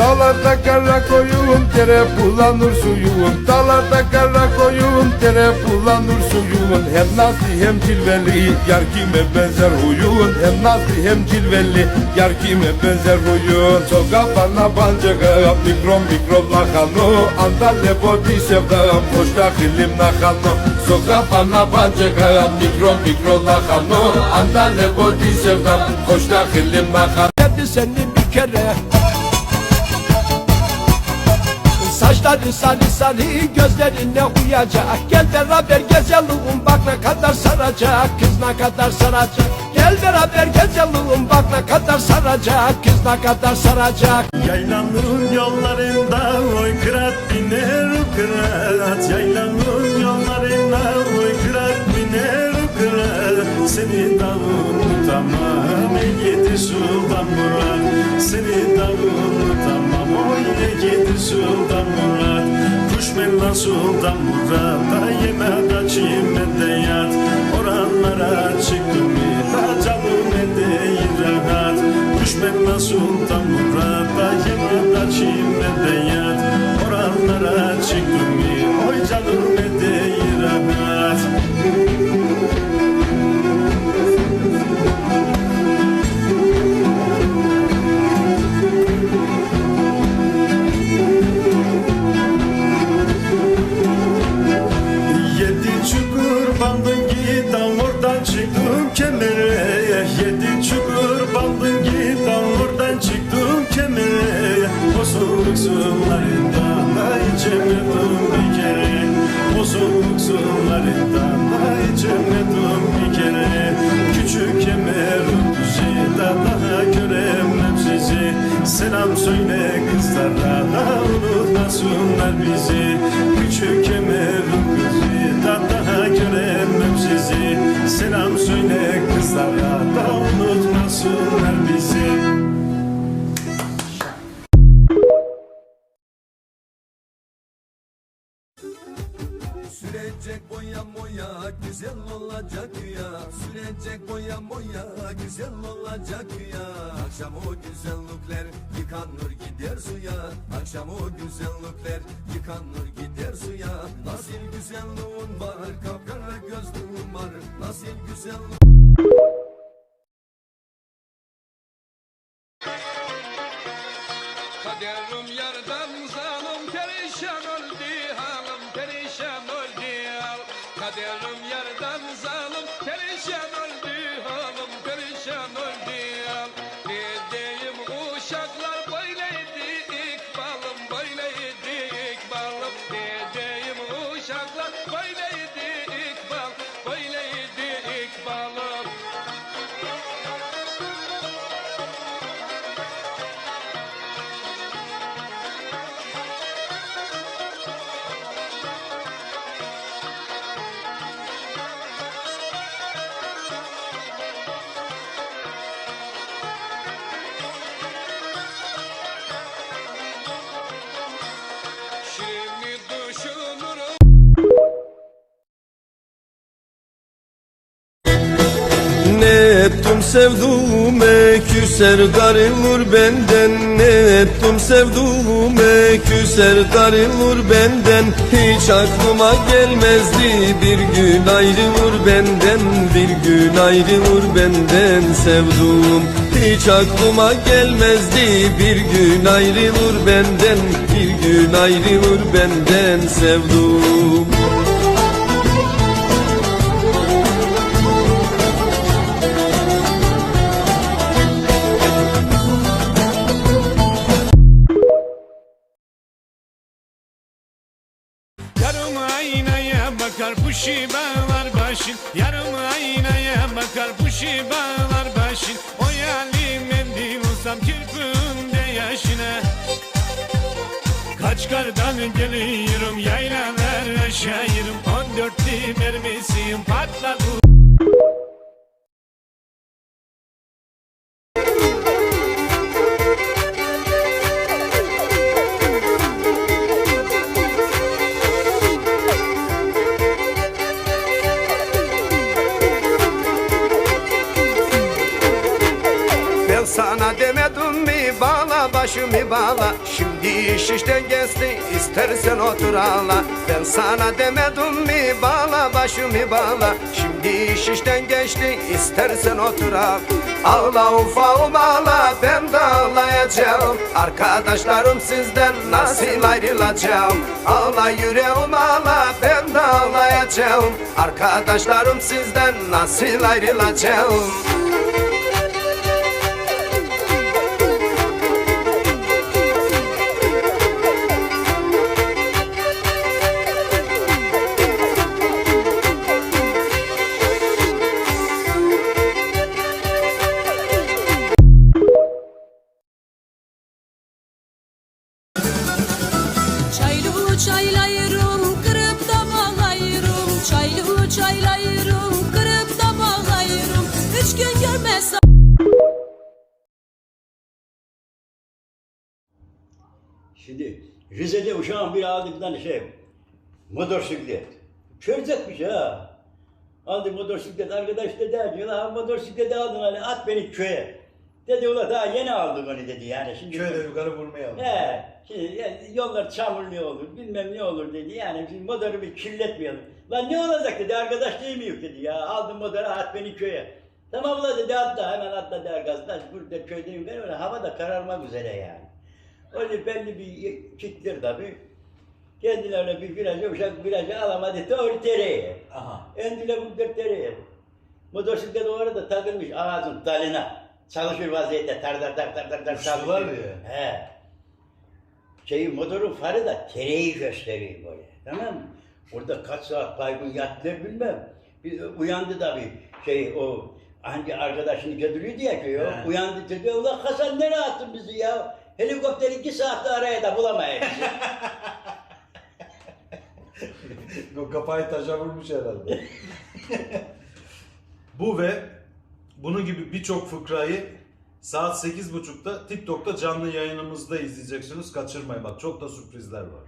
Dağlarda kara koyun tere bulanır suyun. Dağlarda kara koyun tere bulanır suyun. Hem nazlı hem cilveli yar kime benzer huyun. Hem nazlı hem cilveli yar kime benzer huyun. Soka bana bancığı mikron mikron lakano Andale bodi sevdam hoşta hilim nakano. Soka bana bancığı mikron mikron lakano Andale bodi sevdam hoşta hilim nakano. Sevdi seni bir kere Saçları sarı sarı gözlerine uyacak. Gel beraber gezelim bak ne kadar saracak. Kız ne kadar saracak. Gel beraber gezelim bak ne kadar saracak. Kız ne kadar saracak. Yaylanın yollarında oy kırat biner kırat. Yaylanın yollarında oy kırat biner kırat. Seni davul tamam. Yedi sultan Murat Seni davul tamam yedi sultan Murat. Kuşmenla sultan Murat. Da yeme da çime de yat. Oranlara çıktım da canım ne değil rahat Düşmenle sultan Murat'a yemada çimde yat. Oranlara çıktım mi oy canım ne sularından da içemedim bir kere? Soğuk sularından da bir kere? Küçük kemer daha sizi Selam söyle kızlara da unutmasınlar bizi Boya moya güzel olacak ya. Sürecek boya moya güzel olacak ya. Akşam o güzellikler yıkanır gider suya. Akşam o güzellikler yıkanır gider suya. Nasıl güzelliğin var kapkara gözlüğün var. Nasıl güzelliğin ettim sevduğume küser darılır benden. Ne ettim sevduğume küser darılır benden. Hiç aklıma gelmezdi bir gün ayrılır benden. Bir gün ayrılır benden sevduğum. Hiç aklıma gelmezdi bir gün ayrılır benden. Bir gün ayrılır benden sevduğum bağlar başın. Yarım aynaya bakar puşi bağlar başın. O yalim mendil olsam kirpinde yaşına. Kaç kardan geliyorum yaylalar aşağıyırım On dörtlü mermisiyim patlar başımı bağla. Şimdi iş işten geçti istersen otur ağla. Ben sana demedim mi bağla başımı bağla. Şimdi iş işten geçti istersen otur ağla Ağla ufağım ağla ben de ağlayacağım. Arkadaşlarım sizden nasıl ayrılacağım? Ağla yüreğim ağla ben de ağlayacağım. Arkadaşlarım sizden nasıl ayrılacağım Şimdi Rize'de uşağın bir tane şey motosiklet. Çörecekmiş ha. Aldı motosiklet arkadaş dedi ki ulan motosikleti aldın hani at beni köye. Dedi ulan daha yeni aldım onu dedi yani. Şimdi Köyde yukarı vurmayalım. He, şimdi ya, yollar çamurlu olur, bilmem ne olur dedi. Yani şimdi motoru bir kirletmeyelim. Lan ne olacak dedi, arkadaş değil mi yok dedi ya. Aldım motoru at beni köye. Tamam ulan dedi atla, hemen atla der gazdan. Burada köyde yukarı öyle hava da kararmak üzere yani. Öyle belli bir kitler tabii. Kendilerine bir virajı, uşak virajı alamadı, doğru tereye. Aha. Endile bu dört tereye. Motosiklet o arada takılmış ağzın dalına. Çalışır vaziyette tar tar tar tar tar tar çalışıyor. ya. He. Şey motorun farı da tereyi gösteriyor böyle. Tamam mı? Orada kaç saat baygın yattılar bilmem. Bir uyandı tabii. Şey o hangi arkadaşını götürüyordu ya ki o He. uyandı dedi. Ulan Hasan nereye attın bizi ya? Helikopter iki saatte araya da bulamayız. Kafayı taşa vurmuş herhalde. Bu ve bunun gibi birçok fıkrayı saat 8.30'da TikTok'ta canlı yayınımızda izleyeceksiniz. Kaçırmayın bak çok da sürprizler var.